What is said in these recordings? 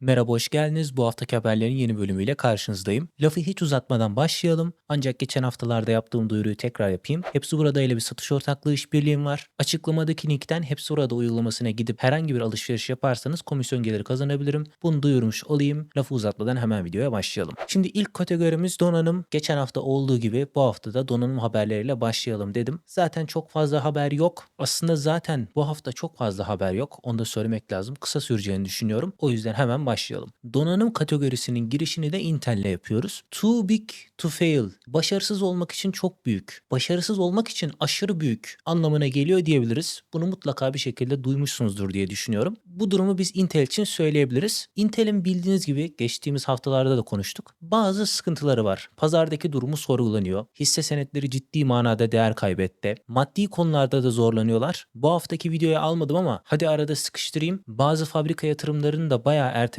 Merhaba, hoş geldiniz. Bu haftaki haberlerin yeni bölümüyle karşınızdayım. Lafı hiç uzatmadan başlayalım. Ancak geçen haftalarda yaptığım duyuruyu tekrar yapayım. Hepsi burada ile bir satış ortaklığı işbirliğim var. Açıklamadaki linkten Hepsi Burada uygulamasına gidip herhangi bir alışveriş yaparsanız komisyon geliri kazanabilirim. Bunu duyurmuş olayım. Lafı uzatmadan hemen videoya başlayalım. Şimdi ilk kategorimiz donanım. Geçen hafta olduğu gibi bu hafta da donanım haberleriyle başlayalım dedim. Zaten çok fazla haber yok. Aslında zaten bu hafta çok fazla haber yok. Onu da söylemek lazım. Kısa süreceğini düşünüyorum. O yüzden hemen başlayalım. Donanım kategorisinin girişini de Intel'le yapıyoruz. Too big to fail. Başarısız olmak için çok büyük. Başarısız olmak için aşırı büyük anlamına geliyor diyebiliriz. Bunu mutlaka bir şekilde duymuşsunuzdur diye düşünüyorum. Bu durumu biz Intel için söyleyebiliriz. Intel'in bildiğiniz gibi geçtiğimiz haftalarda da konuştuk. Bazı sıkıntıları var. Pazardaki durumu sorgulanıyor. Hisse senetleri ciddi manada değer kaybetti. Maddi konularda da zorlanıyorlar. Bu haftaki videoya almadım ama hadi arada sıkıştırayım. Bazı fabrika yatırımlarını da bayağı ertelemişler.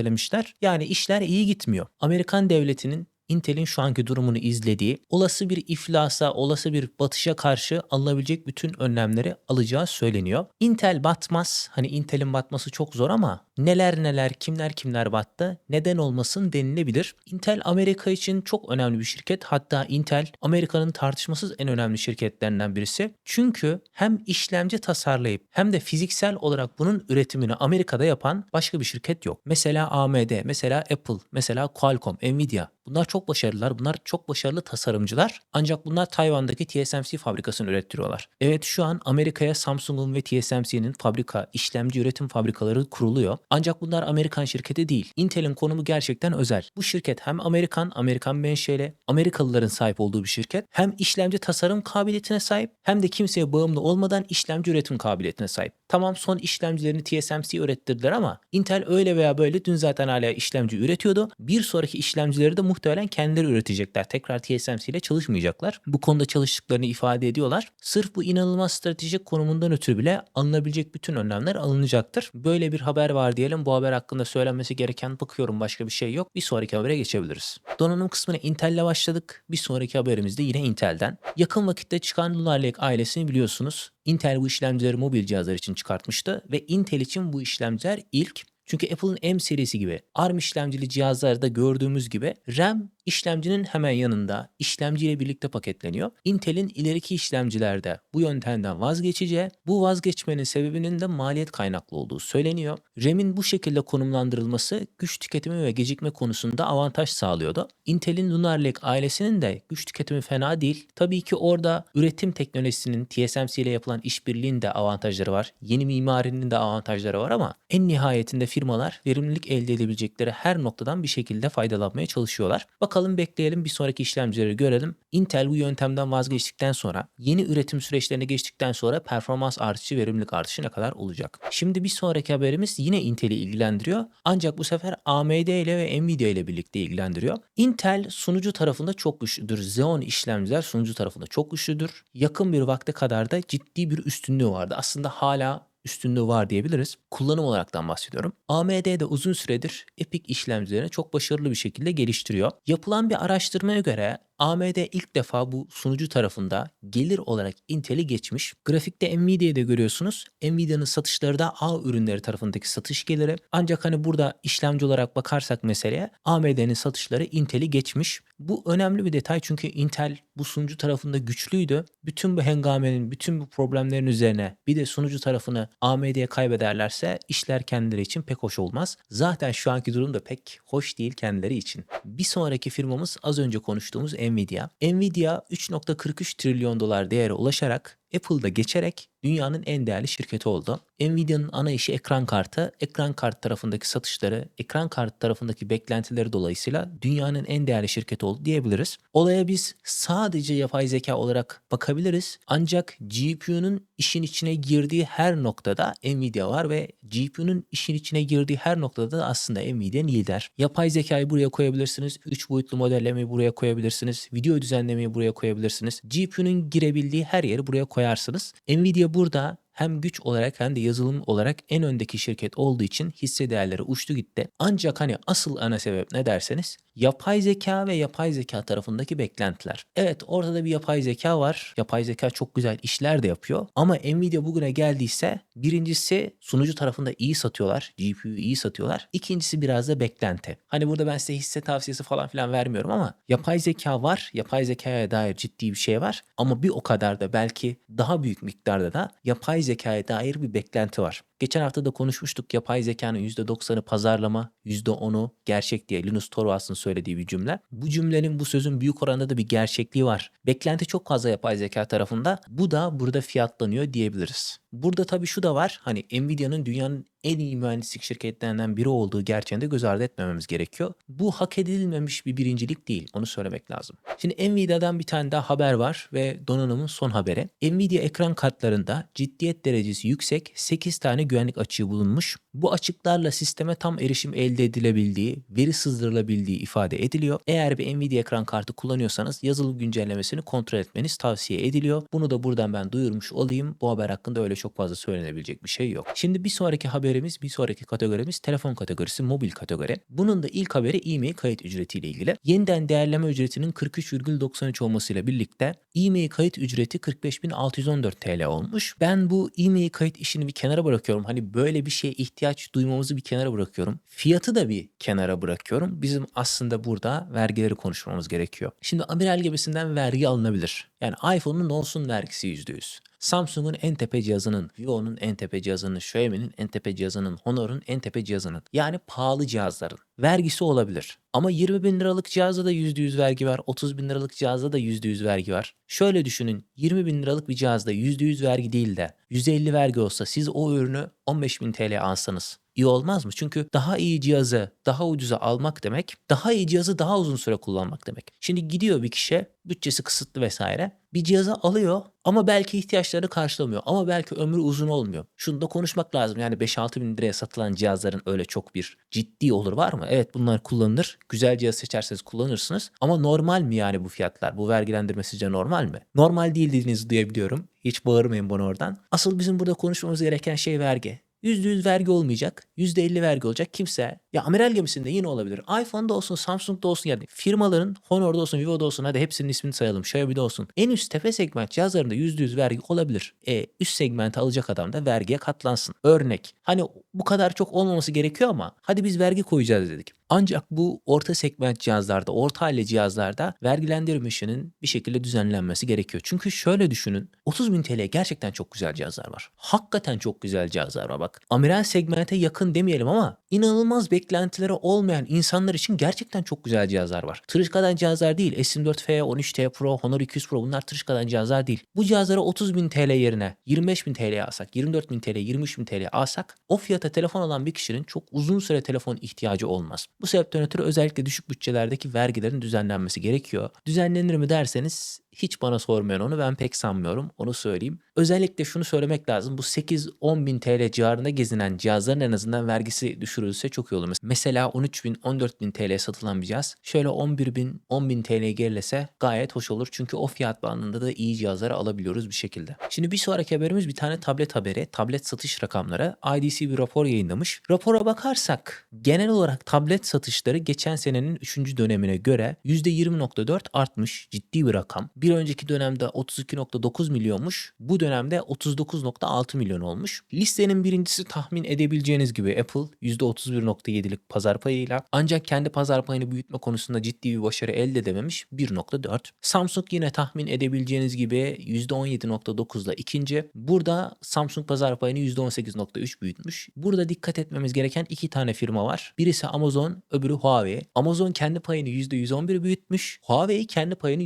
Yani işler iyi gitmiyor. Amerikan devletinin Intel'in şu anki durumunu izlediği, olası bir iflasa, olası bir batışa karşı alınabilecek bütün önlemleri alacağı söyleniyor. Intel batmaz. Hani Intel'in batması çok zor ama neler neler, kimler kimler battı, neden olmasın denilebilir. Intel Amerika için çok önemli bir şirket. Hatta Intel Amerika'nın tartışmasız en önemli şirketlerinden birisi. Çünkü hem işlemci tasarlayıp hem de fiziksel olarak bunun üretimini Amerika'da yapan başka bir şirket yok. Mesela AMD, mesela Apple, mesela Qualcomm, Nvidia. Bunlar çok başarılılar. Bunlar çok başarılı tasarımcılar. Ancak bunlar Tayvan'daki TSMC fabrikasını ürettiriyorlar. Evet şu an Amerika'ya Samsung'un ve TSMC'nin fabrika, işlemci üretim fabrikaları kuruluyor. Ancak bunlar Amerikan şirketi değil. Intel'in konumu gerçekten özel. Bu şirket hem Amerikan, Amerikan menşeli, Amerikalıların sahip olduğu bir şirket. Hem işlemci tasarım kabiliyetine sahip hem de kimseye bağımlı olmadan işlemci üretim kabiliyetine sahip. Tamam son işlemcilerini TSMC ürettirdiler ama Intel öyle veya böyle dün zaten hala işlemci üretiyordu. Bir sonraki işlemcileri de muhtemelen kendileri üretecekler. Tekrar TSMC ile çalışmayacaklar. Bu konuda çalıştıklarını ifade ediyorlar. Sırf bu inanılmaz stratejik konumundan ötürü bile alınabilecek bütün önlemler alınacaktır. Böyle bir haber var diyelim. Bu haber hakkında söylenmesi gereken bakıyorum başka bir şey yok. Bir sonraki habere geçebiliriz. Donanım kısmına Intel ile başladık. Bir sonraki haberimiz de yine Intel'den. Yakın vakitte çıkan Lunar Lake ailesini biliyorsunuz. Intel bu işlemcileri mobil cihazlar için çıkartmıştı ve Intel için bu işlemciler ilk çünkü Apple'ın M serisi gibi ARM işlemcili cihazlarda gördüğümüz gibi RAM işlemcinin hemen yanında işlemciyle birlikte paketleniyor. Intel'in ileriki işlemcilerde bu yöntemden vazgeçeceği, bu vazgeçmenin sebebinin de maliyet kaynaklı olduğu söyleniyor. RAM'in bu şekilde konumlandırılması güç tüketimi ve gecikme konusunda avantaj sağlıyordu. Intel'in Lunar Lake ailesinin de güç tüketimi fena değil. Tabii ki orada üretim teknolojisinin TSMC ile yapılan işbirliğinin de avantajları var. Yeni mimarinin de avantajları var ama en nihayetinde firmalar verimlilik elde edebilecekleri her noktadan bir şekilde faydalanmaya çalışıyorlar. Bakalım bekleyelim bir sonraki işlemcileri görelim. Intel bu yöntemden vazgeçtikten sonra yeni üretim süreçlerine geçtikten sonra performans artışı verimlilik artışı ne kadar olacak? Şimdi bir sonraki haberimiz yine Intel'i ilgilendiriyor. Ancak bu sefer AMD ile ve Nvidia ile birlikte ilgilendiriyor. Intel sunucu tarafında çok güçlüdür. Xeon işlemciler sunucu tarafında çok güçlüdür. Yakın bir vakte kadar da ciddi bir üstünlüğü vardı. Aslında hala üstünlüğü var diyebiliriz. Kullanım olaraktan bahsediyorum. AMD de uzun süredir Epic işlemcilerini çok başarılı bir şekilde geliştiriyor. Yapılan bir araştırmaya göre AMD ilk defa bu sunucu tarafında gelir olarak Intel'i geçmiş. Grafikte Nvidia'da görüyorsunuz. Nvidia'nın satışları da A ürünleri tarafındaki satış geliri. Ancak hani burada işlemci olarak bakarsak meseleye AMD'nin satışları Intel'i geçmiş. Bu önemli bir detay çünkü Intel bu sunucu tarafında güçlüydü. Bütün bu hengamenin, bütün bu problemlerin üzerine bir de sunucu tarafını AMD'ye kaybederlerse işler kendileri için pek hoş olmaz. Zaten şu anki durum da pek hoş değil kendileri için. Bir sonraki firmamız az önce konuştuğumuz Nvidia. Nvidia 3.43 trilyon dolar değere ulaşarak Apple'da geçerek dünyanın en değerli şirketi oldu. Nvidia'nın ana işi ekran kartı. Ekran kart tarafındaki satışları, ekran kart tarafındaki beklentileri dolayısıyla dünyanın en değerli şirketi oldu diyebiliriz. Olaya biz sadece yapay zeka olarak bakabiliriz. Ancak GPU'nun işin içine girdiği her noktada Nvidia var ve GPU'nun işin içine girdiği her noktada da aslında Nvidia lider. Yapay zekayı buraya koyabilirsiniz. 3 boyutlu modellemeyi buraya koyabilirsiniz. Video düzenlemeyi buraya koyabilirsiniz. GPU'nun girebildiği her yeri buraya koyarsınız. Nvidia burada hem güç olarak hem de yazılım olarak en öndeki şirket olduğu için hisse değerleri uçtu gitti. Ancak hani asıl ana sebep ne derseniz Yapay zeka ve yapay zeka tarafındaki beklentiler. Evet ortada bir yapay zeka var. Yapay zeka çok güzel işler de yapıyor. Ama Nvidia bugüne geldiyse birincisi sunucu tarafında iyi satıyorlar. GPU'yu iyi satıyorlar. İkincisi biraz da beklenti. Hani burada ben size hisse tavsiyesi falan filan vermiyorum ama yapay zeka var. Yapay zekaya dair ciddi bir şey var. Ama bir o kadar da belki daha büyük miktarda da yapay zekaya dair bir beklenti var. Geçen hafta da konuşmuştuk yapay zekanın %90'ı pazarlama, %10'u gerçek diye Linus Torvalds'ın söylediği bir cümle. Bu cümlenin bu sözün büyük oranda da bir gerçekliği var. Beklenti çok fazla yapay zeka tarafında. Bu da burada fiyatlanıyor diyebiliriz. Burada tabii şu da var. Hani Nvidia'nın dünyanın en iyi mühendislik şirketlerinden biri olduğu gerçeğini de göz ardı etmememiz gerekiyor. Bu hak edilmemiş bir birincilik değil. Onu söylemek lazım. Şimdi Nvidia'dan bir tane daha haber var ve donanımın son haberi. Nvidia ekran kartlarında ciddiyet derecesi yüksek 8 tane güvenlik açığı bulunmuş. Bu açıklarla sisteme tam erişim elde edilebildiği, veri sızdırılabildiği ifade ediliyor. Eğer bir Nvidia ekran kartı kullanıyorsanız yazılım güncellemesini kontrol etmeniz tavsiye ediliyor. Bunu da buradan ben duyurmuş olayım. Bu haber hakkında öyle çok fazla söylenebilecek bir şey yok. Şimdi bir sonraki haberimiz, bir sonraki kategorimiz telefon kategorisi, mobil kategori. Bunun da ilk haberi e-mail kayıt ücretiyle ilgili. Yeniden değerleme ücretinin 43,93 olmasıyla birlikte e-mail kayıt ücreti 45.614 TL olmuş. Ben bu e-mail kayıt işini bir kenara bırakıyorum. Hani böyle bir şeye ihtiyaç duymamızı bir kenara bırakıyorum. Fiyatı da bir kenara bırakıyorum. Bizim aslında burada vergileri konuşmamız gerekiyor. Şimdi amiral gemisinden vergi alınabilir. Yani iPhone'un olsun vergisi %100. Samsung'un en tepe cihazının, Vivo'nun en tepe cihazının, Xiaomi'nin en tepe cihazının, Honor'un en tepe cihazının yani pahalı cihazların vergisi olabilir. Ama 20 bin liralık cihazda da %100 vergi var. 30 bin liralık cihazda da %100 vergi var. Şöyle düşünün 20 bin liralık bir cihazda %100 vergi değil de 150 vergi olsa siz o ürünü 15 bin TL alsanız iyi olmaz mı? Çünkü daha iyi cihazı daha ucuza almak demek, daha iyi cihazı daha uzun süre kullanmak demek. Şimdi gidiyor bir kişi, bütçesi kısıtlı vesaire. Bir cihazı alıyor ama belki ihtiyaçlarını karşılamıyor. Ama belki ömrü uzun olmuyor. Şunu da konuşmak lazım. Yani 5-6 bin liraya satılan cihazların öyle çok bir ciddi olur var mı? Evet bunlar kullanılır. Güzel cihaz seçerseniz kullanırsınız. Ama normal mi yani bu fiyatlar? Bu vergilendirme sizce normal mi? Normal değil dediğinizi duyabiliyorum. Hiç bağırmayın bana oradan. Asıl bizim burada konuşmamız gereken şey vergi. %100 vergi olmayacak. %50 vergi olacak. Kimse ya amiral gemisinde yine olabilir. iPhone'da olsun, Samsung'da olsun yani firmaların Honor'da olsun, Vivo'da olsun hadi hepsinin ismini sayalım. Xiaomi'de olsun. En üst tepe segment cihazlarında %100 vergi olabilir. E üst segmenti alacak adam da vergiye katlansın. Örnek. Hani bu kadar çok olmaması gerekiyor ama hadi biz vergi koyacağız dedik. Ancak bu orta segment cihazlarda, orta halli cihazlarda vergilendirme işinin bir şekilde düzenlenmesi gerekiyor. Çünkü şöyle düşünün 30 bin TL gerçekten çok güzel cihazlar var. Hakikaten çok güzel cihazlar var bak. Amiral segmente yakın demeyelim ama inanılmaz beklentileri olmayan insanlar için gerçekten çok güzel cihazlar var. Tırışkadan cihazlar değil. S24F, 13T Pro, Honor 200 Pro bunlar tırışkadan cihazlar değil. Bu cihazlara 30 bin TL yerine 25 bin TL alsak, 24 bin TL, 23 bin TL alsak o fiyata telefon alan bir kişinin çok uzun süre telefon ihtiyacı olmaz. Bu sebepten ötürü özellikle düşük bütçelerdeki vergilerin düzenlenmesi gerekiyor. Düzenlenir mi derseniz hiç bana sormayan onu ben pek sanmıyorum onu söyleyeyim. Özellikle şunu söylemek lazım bu 8-10 bin TL civarında gezinen cihazların en azından vergisi düşürülse çok iyi olur. Mesela 13 bin 14 bin TL satılan bir cihaz şöyle 11 bin 10 bin TL gerilese gayet hoş olur. Çünkü o fiyat bandında da iyi cihazları alabiliyoruz bir şekilde. Şimdi bir sonraki haberimiz bir tane tablet haberi. Tablet satış rakamları. IDC bir rapor yayınlamış. Rapora bakarsak genel olarak tablet satışları geçen senenin 3. dönemine göre %20.4 artmış ciddi bir rakam. Bir önceki dönemde 32.9 milyonmuş. Bu dönemde 39.6 milyon olmuş. Listenin birincisi tahmin edebileceğiniz gibi Apple %31.7'lik pazar payıyla ancak kendi pazar payını büyütme konusunda ciddi bir başarı elde edememiş 1.4. Samsung yine tahmin edebileceğiniz gibi %17.9'la ikinci. Burada Samsung pazar payını %18.3 büyütmüş. Burada dikkat etmemiz gereken iki tane firma var. Birisi Amazon, öbürü Huawei. Amazon kendi payını %111 büyütmüş. Huawei kendi payını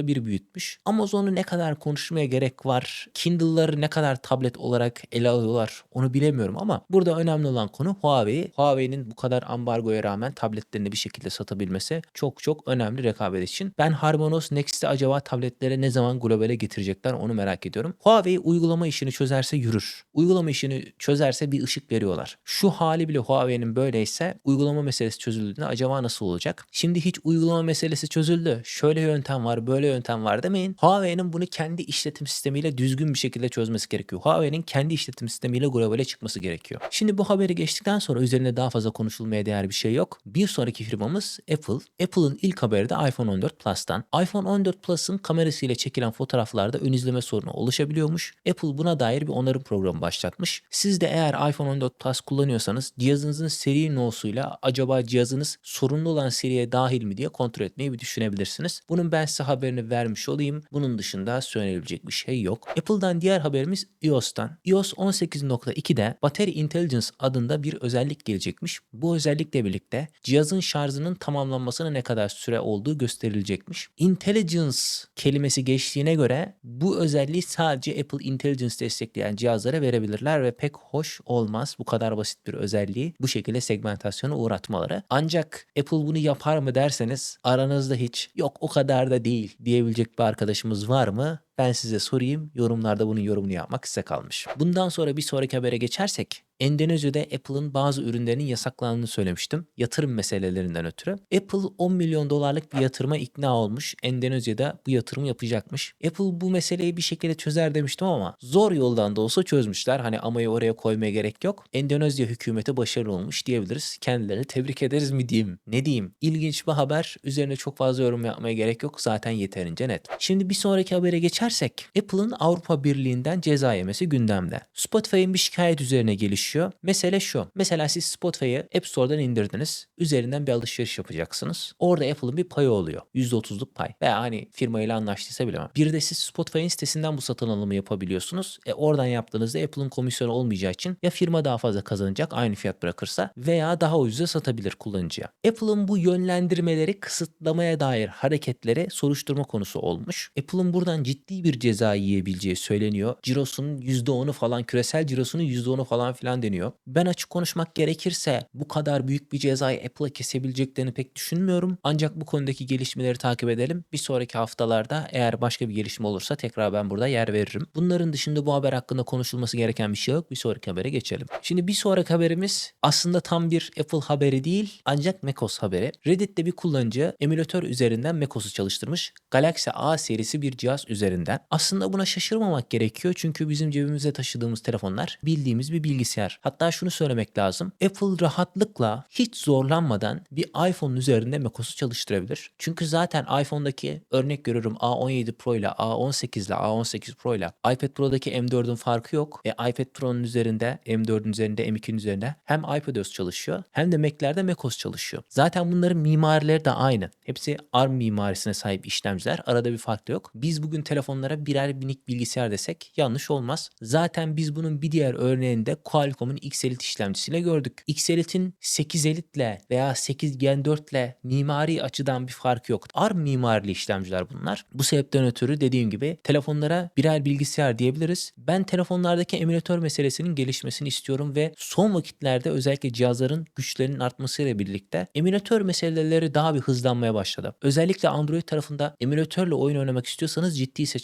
%44.1 büyütmüş. Amazon'u ne kadar konuşmaya gerek var? Kindle'ları ne kadar tablet olarak ele alıyorlar onu bilemiyorum ama burada önemli olan konu Huawei. Huawei'nin bu kadar ambargoya rağmen tabletlerini bir şekilde satabilmesi çok çok önemli rekabet için. Ben Harmonos Next'i acaba tabletlere ne zaman globale getirecekler onu merak ediyorum. Huawei uygulama işini çözerse yürür. Uygulama işini çözerse bir ışık veriyorlar. Şu hali bile Huawei'nin böyleyse uygulama meselesi çözüldüğünde acaba nasıl olacak? Şimdi hiç uygulama meselesi çözüldü. Şöyle yöntem var, böyle yöntem var demeyin. Huawei'nin bunu kendi işletim sistemiyle düzgün bir şekilde çözmesi gerekiyor. Huawei'nin kendi işletim sistemiyle globale çıkması gerekiyor. Şimdi bu haberi geçtikten sonra üzerine daha fazla konuşulmaya değer bir şey yok. Bir sonraki firmamız Apple. Apple'ın ilk haberi de iPhone 14 Plus'tan. iPhone 14 Plus'ın kamerasıyla çekilen fotoğraflarda ön izleme sorunu oluşabiliyormuş. Apple buna dair bir onarım programı başlatmış. Siz de eğer iPhone 14 Plus kullanıyorsanız cihazınızın seri nosuyla acaba cihazınız sorunlu olan seriye dahil mi diye kontrol etmeyi bir düşünebilirsiniz. Bunun ben size haberini vermiş olayım. Bunun dışında söylenebilecek bir şey yok. Apple'dan diğer haberimiz iOS'tan. iOS 18.2'de Battery Intelligence adında bir özellik gelecekmiş. Bu özellikle birlikte cihazın şarjının tamamlanmasına ne kadar süre olduğu gösterilecekmiş. Intelligence kelimesi geçtiğine göre bu özelliği sadece Apple Intelligence destekleyen cihazlara verebilirler ve pek hoş olmaz bu kadar basit bir özelliği bu şekilde segmentasyona uğratmaları. Ancak Apple bunu yapar mı derseniz aranızda hiç yok o kadar da değil diyebilecek bir arkadaşımız var mı? Ben size sorayım. Yorumlarda bunun yorumunu yapmak size kalmış. Bundan sonra bir sonraki habere geçersek Endonezya'da Apple'ın bazı ürünlerinin yasaklandığını söylemiştim. Yatırım meselelerinden ötürü. Apple 10 milyon dolarlık bir yatırıma ikna olmuş. Endonezya'da bu yatırım yapacakmış. Apple bu meseleyi bir şekilde çözer demiştim ama zor yoldan da olsa çözmüşler. Hani amayı oraya koymaya gerek yok. Endonezya hükümeti başarılı olmuş diyebiliriz. Kendilerini tebrik ederiz mi diyeyim? Ne diyeyim? İlginç bir haber. Üzerine çok fazla yorum yapmaya gerek yok. Zaten yeterince net. Şimdi bir sonraki habere geçersek Apple'ın Avrupa Birliği'nden ceza yemesi gündemde. Spotify'ın bir şikayet üzerine gelişiyor. Mesele şu. Mesela siz Spotify'ı App Store'dan indirdiniz. Üzerinden bir alışveriş yapacaksınız. Orada Apple'ın bir payı oluyor. %30'luk pay. Veya hani firmayla anlaştıysa bilemem. Bir de siz Spotify'ın sitesinden bu satın alımı yapabiliyorsunuz. E oradan yaptığınızda Apple'ın komisyonu olmayacağı için ya firma daha fazla kazanacak aynı fiyat bırakırsa veya daha ucuza satabilir kullanıcıya. Apple'ın bu yönlendirmeleri kısıtlamaya dair hareketleri soruşturma konusu olmuş. Apple'ın buradan ciddi bir ceza yiyebileceği söyleniyor. Cirosunun %10'u falan küresel cirosunun %10'u falan filan deniyor. Ben açık konuşmak gerekirse bu kadar büyük bir cezayı Apple'a kesebileceklerini pek düşünmüyorum. Ancak bu konudaki gelişmeleri takip edelim. Bir sonraki haftalarda eğer başka bir gelişme olursa tekrar ben burada yer veririm. Bunların dışında bu haber hakkında konuşulması gereken bir şey yok. Bir sonraki habere geçelim. Şimdi bir sonraki haberimiz aslında tam bir Apple haberi değil ancak macOS haberi. Reddit'te bir kullanıcı emülatör üzerinden macOS'u çalıştırmış. Galaxy A serisi bir cihaz üzerinden. Aslında buna şaşırmamak gerekiyor çünkü bizim cebimize taşıdığımız telefonlar bildiğimiz bir bilgisayar. Hatta şunu söylemek lazım. Apple rahatlıkla hiç zorlanmadan bir iPhone'un üzerinde macOS'u çalıştırabilir. Çünkü zaten iPhone'daki örnek görüyorum A17 Pro ile A18 ile A18 Pro ile iPad Pro'daki M4'ün farkı yok. E, iPad Pro'nun üzerinde M4'ün üzerinde M2'nin üzerinde hem iPadOS çalışıyor hem de Mac'lerde macOS çalışıyor. Zaten bunların mimarileri de aynı. Hepsi ARM mimarisine sahip işlemciler. Arada bir fark da yok. Biz bugün telefonlara birer minik bilgisayar desek yanlış olmaz. Zaten biz bunun bir diğer örneğinde Qualcomm'un X Elite işlemcisiyle gördük. X Elite'in 8 Elite ile veya 8 Gen 4 ile mimari açıdan bir fark yok. ARM mimarili işlemciler bunlar. Bu sebepten ötürü dediğim gibi telefonlara birer bilgisayar diyebiliriz. Ben telefonlardaki emülatör meselesinin gelişmesini istiyorum ve son vakitlerde özellikle cihazların güçlerinin artmasıyla birlikte emülatör meseleleri daha bir hızlanmaya başladı. Özellikle Android tarafında emülatörle oyun oynamak istiyorsanız ciddi seçenekler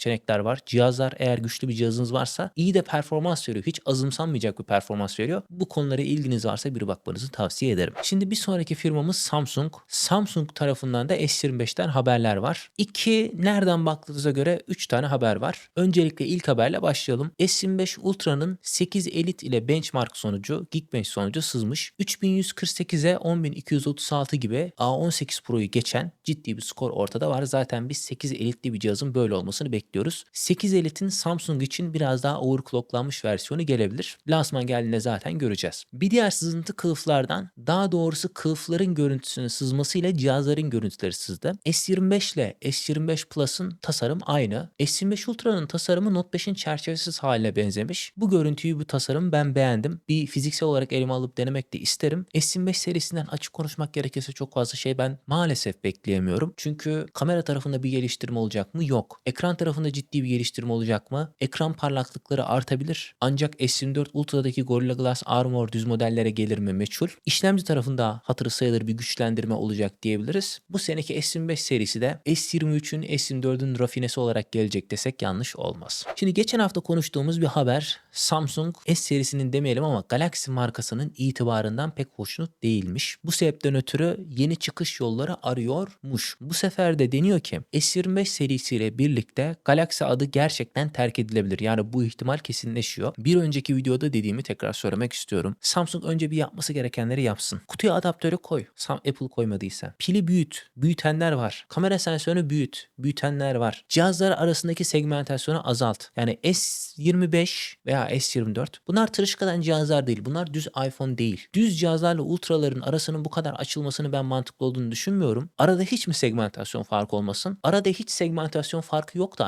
var. Cihazlar eğer güçlü bir cihazınız varsa iyi de performans veriyor. Hiç azımsanmayacak bir performans veriyor. Bu konulara ilginiz varsa bir bakmanızı tavsiye ederim. Şimdi bir sonraki firmamız Samsung. Samsung tarafından da S25'ten haberler var. İki nereden baktığınıza göre 3 tane haber var. Öncelikle ilk haberle başlayalım. S25 Ultra'nın 8 Elite ile benchmark sonucu, Geekbench sonucu sızmış. 3148'e 10236 gibi A18 Pro'yu geçen ciddi bir skor ortada var. Zaten biz 8 Elite'li bir cihazın böyle olmasını bekliyoruz. 8 Elite'in Samsung için biraz daha overclocklanmış versiyonu gelebilir. Lansman geldiğinde zaten göreceğiz. Bir diğer sızıntı kılıflardan daha doğrusu kılıfların görüntüsünün sızmasıyla cihazların görüntüleri sızdı. S25 ile S25 Plus'ın tasarım aynı. S25 Ultra'nın tasarımı Note 5'in çerçevesiz haline benzemiş. Bu görüntüyü bu tasarım ben beğendim. Bir fiziksel olarak elime alıp denemek de isterim. S25 serisinden açık konuşmak gerekirse çok fazla şey ben maalesef bekleyemiyorum. Çünkü kamera tarafında bir geliştirme olacak mı? Yok. Ekran tarafı tarafında ciddi bir geliştirme olacak mı? Ekran parlaklıkları artabilir. Ancak S24 Ultra'daki Gorilla Glass Armor düz modellere gelir mi meçhul. İşlemci tarafında hatırı sayılır bir güçlendirme olacak diyebiliriz. Bu seneki S25 serisi de S23'ün S24'ün rafinesi olarak gelecek desek yanlış olmaz. Şimdi geçen hafta konuştuğumuz bir haber Samsung S serisinin demeyelim ama Galaxy markasının itibarından pek hoşnut değilmiş. Bu sebepten ötürü yeni çıkış yolları arıyormuş. Bu sefer de deniyor ki S25 serisiyle birlikte Galaxy adı gerçekten terk edilebilir. Yani bu ihtimal kesinleşiyor. Bir önceki videoda dediğimi tekrar söylemek istiyorum. Samsung önce bir yapması gerekenleri yapsın. Kutuya adaptörü koy. Apple koymadıysa. Pili büyüt. Büyütenler var. Kamera sensörünü büyüt. Büyütenler var. Cihazlar arasındaki segmentasyonu azalt. Yani S25 veya S24 bunlar tırışkadan cihazlar değil. Bunlar düz iPhone değil. Düz cihazlarla ultraların arasının bu kadar açılmasını ben mantıklı olduğunu düşünmüyorum. Arada hiç mi segmentasyon farkı olmasın? Arada hiç segmentasyon farkı yoktu.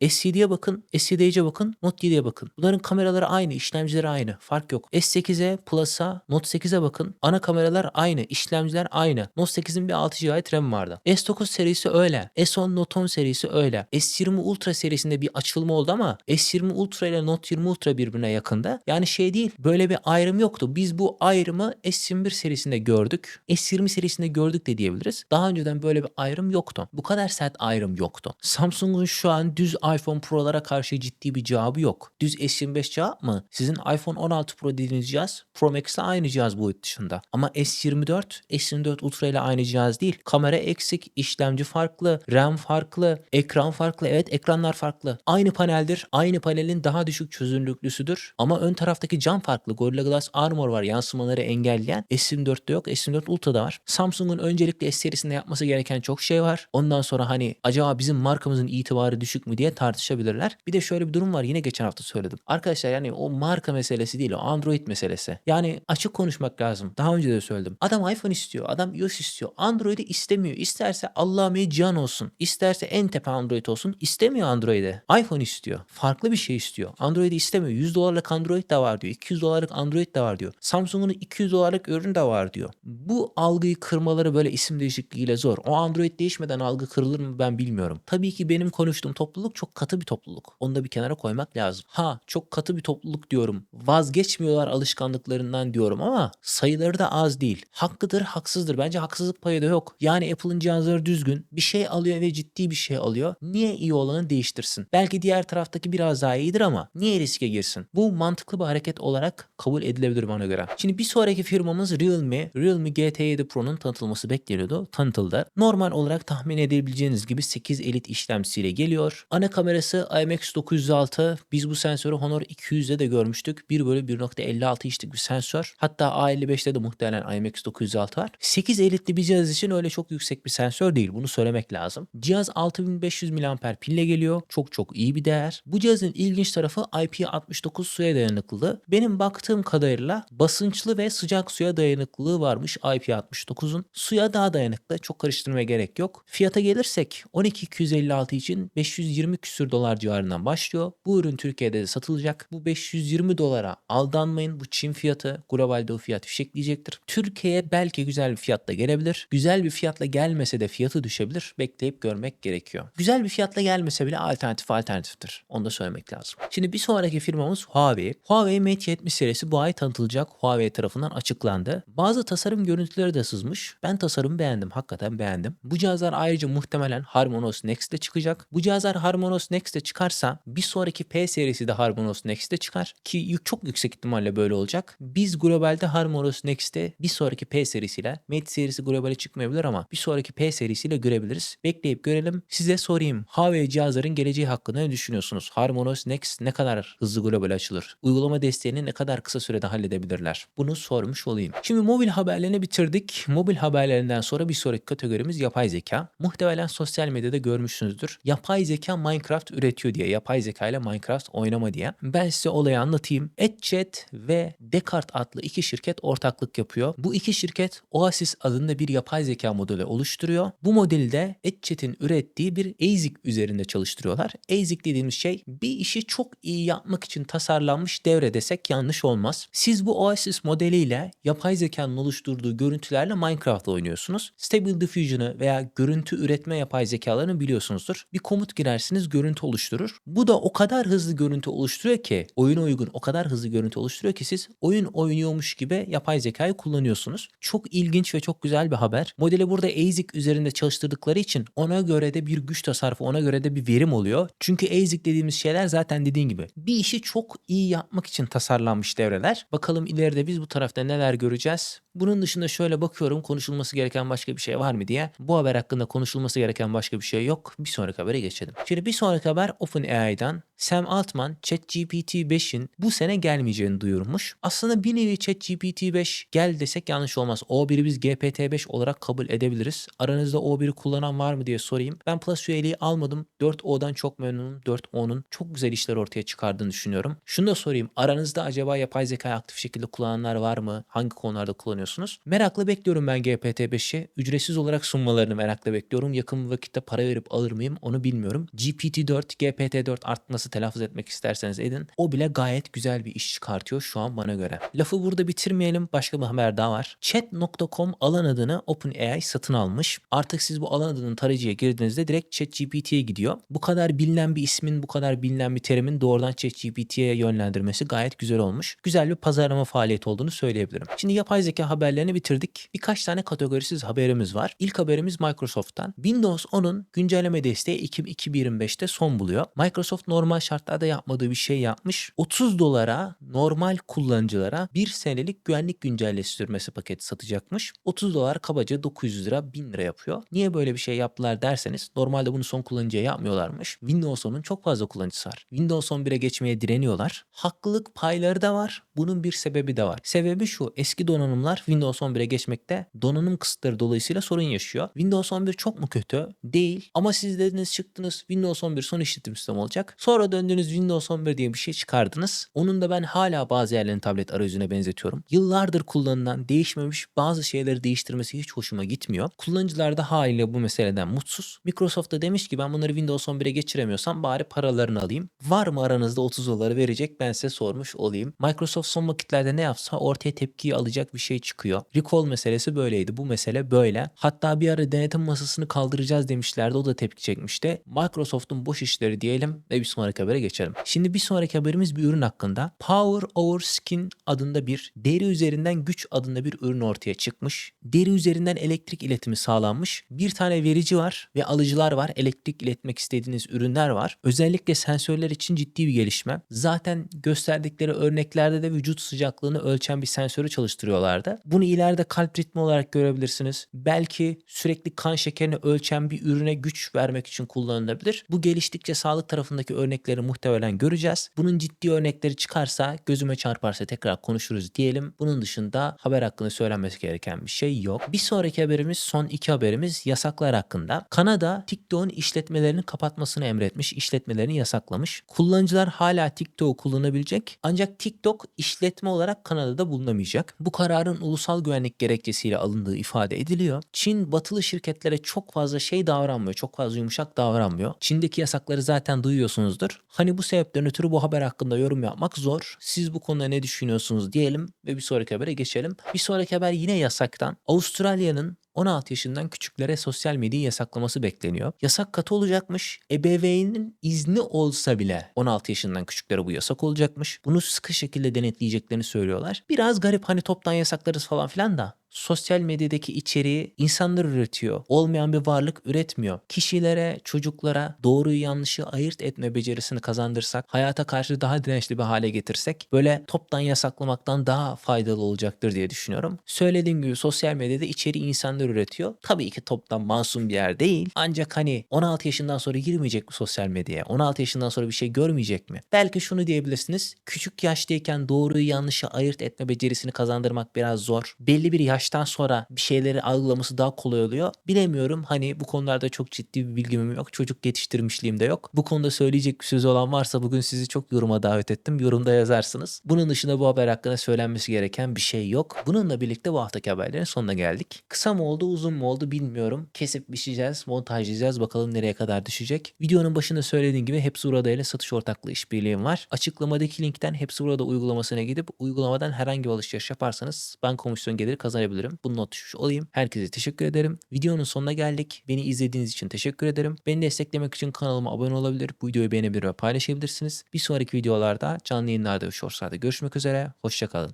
S7'ye bakın, S7'ye bakın, Note 7'ye bakın. Bunların kameraları aynı, işlemcileri aynı. Fark yok. S8'e, Plus'a, Note 8'e bakın. Ana kameralar aynı, işlemciler aynı. Note 8'in bir 6 GB RAM vardı. S9 serisi öyle. S10 Note 10 serisi öyle. S20 Ultra serisinde bir açılma oldu ama S20 Ultra ile Note 20 Ultra birbirine yakında. Yani şey değil, böyle bir ayrım yoktu. Biz bu ayrımı S21 serisinde gördük. S20 serisinde gördük de diyebiliriz. Daha önceden böyle bir ayrım yoktu. Bu kadar sert ayrım yoktu. Samsung'un şu an düz iPhone Pro'lara karşı ciddi bir cevabı yok. Düz S25 cevap mı? Sizin iPhone 16 Pro dediğiniz cihaz Pro Max ile aynı cihaz boyut dışında. Ama S24, S24 Ultra ile aynı cihaz değil. Kamera eksik, işlemci farklı, RAM farklı, ekran farklı. Evet ekranlar farklı. Aynı paneldir. Aynı panelin daha düşük çözünürlüklüsüdür. Ama ön taraftaki cam farklı. Gorilla Glass Armor var yansımaları engelleyen. S24'te yok. S24 Ultra'da var. Samsung'un öncelikle S serisinde yapması gereken çok şey var. Ondan sonra hani acaba bizim markamızın itibarı düşük mü diye tartışabilirler. Bir de şöyle bir durum var. Yine geçen hafta söyledim. Arkadaşlar yani o marka meselesi değil o Android meselesi. Yani açık konuşmak lazım. Daha önce de söyledim. Adam iPhone istiyor. Adam iOS istiyor. Android'i istemiyor. İsterse Allah'ım can olsun. İsterse en tepe Android olsun. İstemiyor Android'i. iPhone istiyor. Farklı bir şey istiyor. Android'i istemiyor. 100 dolarlık Android de var diyor. 200 dolarlık Android de var diyor. Samsung'un 200 dolarlık ürün de var diyor. Bu algıyı kırmaları böyle isim değişikliğiyle zor. O Android değişmeden algı kırılır mı ben bilmiyorum. Tabii ki benim konuştuğum topluluk çok katı bir topluluk. Onu da bir kenara koymak lazım. Ha çok katı bir topluluk diyorum. Vazgeçmiyorlar alışkanlıklarından diyorum ama sayıları da az değil. Hakkıdır haksızdır. Bence haksızlık payı da yok. Yani Apple'ın cihazları düzgün. Bir şey alıyor ve ciddi bir şey alıyor. Niye iyi olanı değiştirsin? Belki diğer taraftaki biraz daha iyidir ama niye riske girsin? Bu mantıklı bir hareket olarak kabul edilebilir bana göre. Şimdi bir sonraki firmamız Realme. Realme GT7 Pro'nun tanıtılması bekleniyordu. Tanıtıldı. Normal olarak tahmin edebileceğiniz gibi 8 elit işlemcisiyle geliyor. Ana kamerası IMX906. Biz bu sensörü Honor 200'de de görmüştük. 1 bölü 1.56 inçlik bir sensör. Hatta A55'te de muhtemelen IMX906 var. 8 elitli bir cihaz için öyle çok yüksek bir sensör değil. Bunu söylemek lazım. Cihaz 6500 mAh pille geliyor. Çok çok iyi bir değer. Bu cihazın ilginç tarafı IP69 suya dayanıklılığı. Benim baktığım kadarıyla basınçlı ve sıcak suya dayanıklılığı varmış IP69'un. Suya daha dayanıklı. Çok karıştırmaya gerek yok. Fiyata gelirsek 12256 için 520 küsür dolar civarından başlıyor. Bu ürün Türkiye'de de satılacak. Bu 520 dolara aldanmayın. Bu Çin fiyatı. Globalde o fiyat fişekleyecektir. Türkiye'ye belki güzel bir fiyatla gelebilir. Güzel bir fiyatla gelmese de fiyatı düşebilir. Bekleyip görmek gerekiyor. Güzel bir fiyatla gelmese bile alternatif alternatiftir. Onu da söylemek lazım. Şimdi bir sonraki firmamız Huawei. Huawei Mate 70 serisi bu ay tanıtılacak. Huawei tarafından açıklandı. Bazı tasarım görüntüleri de sızmış. Ben tasarımı beğendim. Hakikaten beğendim. Bu cihazlar ayrıca muhtemelen Harmonious Next'te çıkacak. Bu cihazlar Harmonious Next'te çıkarsa bir sonraki P serisi de Harmonious Next'te çıkar. Ki çok yüksek ihtimalle böyle olacak. Biz globalde Harmonious Next'te bir sonraki P serisiyle Mate serisi globale çıkmayabilir ama bir sonraki P serisiyle görebiliriz. Bekleyip görelim. Size sorayım. Huawei cihazların geleceği hakkında ne düşünüyorsunuz? Harmonious Next ne kadar hızlı global açılır? Uygulama desteğini ne kadar kısa sürede halledebilirler? Bunu sormuş olayım. Şimdi mobil haberlerini bitirdik. Mobil haberlerinden sonra bir sonraki kategorimiz yapay zeka. Muhtemelen sosyal medyada görmüşsünüzdür. Yapay zeka Minecraft üretiyor diye. Yapay zeka ile Minecraft oynama diye. Ben size olayı anlatayım. Etchat ve Descartes adlı iki şirket ortaklık yapıyor. Bu iki şirket Oasis adında bir yapay zeka modeli oluşturuyor. Bu modeli de Etchat'in ürettiği bir ASIC üzerinde çalıştırıyorlar. ASIC dediğimiz şey bir işi çok iyi yapmak için tasarlanmış devre desek yanlış olmaz. Siz bu Oasis modeliyle yapay zekanın oluşturduğu görüntülerle Minecraft oynuyorsunuz. Stable Diffusion'ı veya görüntü üretme yapay zekalarını biliyorsunuzdur. Bir komut kod girersiniz görüntü oluşturur. Bu da o kadar hızlı görüntü oluşturuyor ki oyuna uygun o kadar hızlı görüntü oluşturuyor ki siz oyun oynuyormuş gibi yapay zekayı kullanıyorsunuz. Çok ilginç ve çok güzel bir haber. Modeli burada ASIC üzerinde çalıştırdıkları için ona göre de bir güç tasarrufu ona göre de bir verim oluyor. Çünkü ASIC dediğimiz şeyler zaten dediğin gibi bir işi çok iyi yapmak için tasarlanmış devreler. Bakalım ileride biz bu tarafta neler göreceğiz. Bunun dışında şöyle bakıyorum konuşulması gereken başka bir şey var mı diye. Bu haber hakkında konuşulması gereken başka bir şey yok. Bir sonraki habere geçelim. Şimdi bir sonraki haber OpenAI'dan Sam Altman ChatGPT 5'in bu sene gelmeyeceğini duyurmuş. Aslında bir nevi ChatGPT 5 gel desek yanlış olmaz. O1'i biz GPT-5 olarak kabul edebiliriz. Aranızda O1'i kullanan var mı diye sorayım. Ben Plus üyeliği almadım. 4O'dan çok memnunum. 4O'nun çok güzel işler ortaya çıkardığını düşünüyorum. Şunu da sorayım. Aranızda acaba yapay zeka aktif şekilde kullananlar var mı? Hangi konularda kullanıyorsunuz? Merakla bekliyorum ben GPT-5'i. Ücretsiz olarak sunmalarını merakla bekliyorum. Yakın vakitte para verip alır mıyım onu bilmiyorum. GPT-4, GPT-4 artık nasıl telaffuz etmek isterseniz edin. O bile gayet güzel bir iş çıkartıyor şu an bana göre. Lafı burada bitirmeyelim. Başka bir haber daha var. Chat.com alan adını OpenAI satın almış. Artık siz bu alan adının tarayıcıya girdiğinizde direkt ChatGPT'ye gidiyor. Bu kadar bilinen bir ismin, bu kadar bilinen bir terimin doğrudan ChatGPT'ye yönlendirmesi gayet güzel olmuş. Güzel bir pazarlama faaliyeti olduğunu söyleyebilirim. Şimdi yapay zeka haberlerini bitirdik. Birkaç tane kategorisiz haberimiz var. İlk haberimiz Microsoft'tan. Windows 10'un güncelleme desteği 2025'te son buluyor. Microsoft normal şartlarda yapmadığı bir şey yapmış. 30 dolara normal kullanıcılara bir senelik güvenlik güncellesi sürmesi paketi satacakmış. 30 dolar kabaca 900 lira 1000 lira yapıyor. Niye böyle bir şey yaptılar derseniz normalde bunu son kullanıcıya yapmıyorlarmış. Windows 10'un çok fazla kullanıcısı var. Windows 11'e geçmeye direniyorlar. Haklılık payları da var. Bunun bir sebebi de var. Sebebi şu eski donanımlar Windows 11'e geçmekte donanım kısıtları dolayısıyla sorun yaşıyor. Windows 11 çok mu kötü? Değil. Ama siz dediniz çıktınız Windows 11 son işletim sistemi olacak. Sonra döndünüz Windows 11 diye bir şey çıkardınız. Onun da ben hala bazı yerlerini tablet arayüzüne benzetiyorum. Yıllardır kullanılan değişmemiş bazı şeyleri değiştirmesi hiç hoşuma gitmiyor. Kullanıcılar da haliyle bu meseleden mutsuz. Microsoft da demiş ki ben bunları Windows 11'e geçiremiyorsam bari paralarını alayım. Var mı aranızda 30 doları verecek ben size sormuş olayım. Microsoft son vakitlerde ne yapsa ortaya tepkiyi alacak bir şey çıkıyor. Recall meselesi böyleydi. Bu mesele böyle. Hatta bir ara denetim masasını kaldıracağız demişlerdi. O da tepki çekmişti. Microsoft'un boş işleri diyelim ve bir sonraki habere geçelim. Şimdi bir sonraki haberimiz bir ürün hakkında. Power Over Skin adında bir deri üzerinden güç adında bir ürün ortaya çıkmış. Deri üzerinden elektrik iletimi sağlanmış. Bir tane verici var ve alıcılar var. Elektrik iletmek istediğiniz ürünler var. Özellikle sensörler için ciddi bir gelişme. Zaten gösterdikleri örneklerde de vücut sıcaklığını ölçen bir sensörü çalıştırıyorlardı. Bunu ileride kalp ritmi olarak görebilirsiniz. Belki sürekli kan şekerini ölçen bir ürüne güç vermek için kullanılabilir. Bu geliştikçe sağlık tarafındaki örnekleri muhtemelen göreceğiz. Bunun ciddi örnekleri çıkarsa gözüme çarparsa tekrar konuşuruz diyelim. Bunun dışında haber hakkında söylenmesi gereken bir şey yok. Bir sonraki haberimiz son iki haberimiz yasaklar hakkında. Kanada TikTok'un işletmelerini kapatmasını emretmiş, işletmelerini yasaklamış. Kullanıcılar hala TikTok'u kullanabilecek ancak TikTok işletme olarak Kanada'da bulunamayacak. Bu kararın ulusal güvenlik gerekçesiyle alındığı ifade ediliyor. Çin batılı şirketlere çok fazla şey davranmıyor, çok fazla yumuşak davranmıyor. Çin'deki yasakları zaten duyuyorsunuzdur. Hani bu sebepten ötürü bu haber hakkında yorum yapmak zor. Siz bu konuda ne düşünüyorsunuz diyelim ve bir sonraki habere geçelim. Bir sonraki haber yine yasaktan. Avustralya'nın 16 yaşından küçüklere sosyal medyayı yasaklaması bekleniyor. Yasak katı olacakmış. Ebeveynin izni olsa bile 16 yaşından küçüklere bu yasak olacakmış. Bunu sıkı şekilde denetleyeceklerini söylüyorlar. Biraz garip hani toptan yasaklarız falan filan da sosyal medyadaki içeriği insanlar üretiyor. Olmayan bir varlık üretmiyor. Kişilere, çocuklara doğruyu yanlışı ayırt etme becerisini kazandırsak, hayata karşı daha dirençli bir hale getirsek böyle toptan yasaklamaktan daha faydalı olacaktır diye düşünüyorum. Söylediğim gibi sosyal medyada içeriği insanlar üretiyor. Tabii ki toptan masum bir yer değil. Ancak hani 16 yaşından sonra girmeyecek mi sosyal medyaya? 16 yaşından sonra bir şey görmeyecek mi? Belki şunu diyebilirsiniz. Küçük yaştayken doğruyu yanlışı ayırt etme becerisini kazandırmak biraz zor. Belli bir yaş yaştan sonra bir şeyleri algılaması daha kolay oluyor. Bilemiyorum hani bu konularda çok ciddi bir bilgim yok. Çocuk yetiştirmişliğim de yok. Bu konuda söyleyecek bir söz olan varsa bugün sizi çok yoruma davet ettim. Yorumda yazarsınız. Bunun dışında bu haber hakkında söylenmesi gereken bir şey yok. Bununla birlikte bu haftaki haberlerin sonuna geldik. Kısa mı oldu uzun mu oldu bilmiyorum. Kesip biçeceğiz, montajlayacağız. Bakalım nereye kadar düşecek. Videonun başında söylediğim gibi Hepsi Burada ile satış ortaklığı işbirliğim var. Açıklamadaki linkten Hepsi Burada uygulamasına gidip uygulamadan herhangi bir alışveriş yaparsanız ben komisyon geliri kazanabilirim verebilirim. Bunu not düşmüş olayım. Herkese teşekkür ederim. Videonun sonuna geldik. Beni izlediğiniz için teşekkür ederim. Beni desteklemek için kanalıma abone olabilir. Bu videoyu beğenebilir ve paylaşabilirsiniz. Bir sonraki videolarda canlı yayınlarda ve shortslarda görüşmek üzere. Hoşçakalın.